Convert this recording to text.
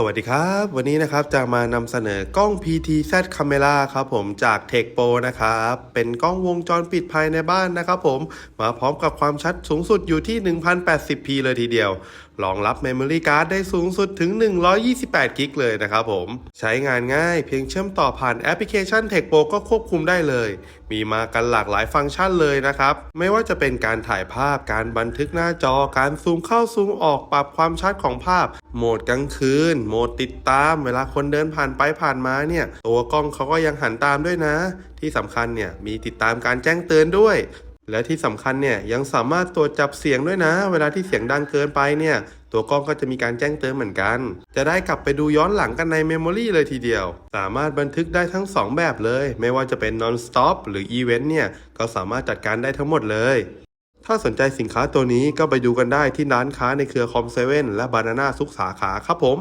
สวัสดีครับ วันนี้นะครับจะมานำเสนอกล้อง PTZ Camera ครับผมจาก t e c h Pro นะครับ เป็นกล้องวงจรปิดภายในบ้านนะครับผม มาพร้อมกับความชัดสูงสุดอยู่ที่ 1080p เลยทีเดียวรองรับ Memory Card ได้สูงสุดถึง 128กิกเลยนะครับผม ใช้งานง่ายเพียงเชื่อมต่อผ่านแอปพลิเคชัน t e c h Pro ก็ควบคุมได้เลย มีมากันหลากหลายฟังก์ชันเลยนะครับ ไม่ว่าจะเป็นการถ่ายภาพ การบันทึกหน้าจอ การซูมเข้าซูมออก ปรับความชัดของภาพโหมดกลางคืน โหมดติดตาม เวลาคนเดินผ่านไปผ่านมาเนี่ย ตัวกล้องเขาก็ยังหันตามด้วยนะ ที่สำคัญเนี่ยมีติดตามการแจ้งเตือนด้วย และที่สำคัญเนี่ยยังสามารถตรวจจับเสียงด้วยนะ เวลาที่เสียงดังเกินไปเนี่ย ตัวกล้องก็จะมีการแจ้งเตือนเหมือนกัน จะได้กลับไปดูย้อนหลังกันในเมมโมรีเลยทีเดียว สามารถบันทึกได้ทั้ง 2 แบบเลย ไม่ว่าจะเป็น non stop หรือ event เนี่ยก็สามารถจัดการได้ทั้งหมดเลย ถ้าสนใจสินค้าตัวนี้ก็ไปดูกันได้ที่ร้านค้าในเครือคอมเซเว่นและบานาน่าซุกสาขาครับผม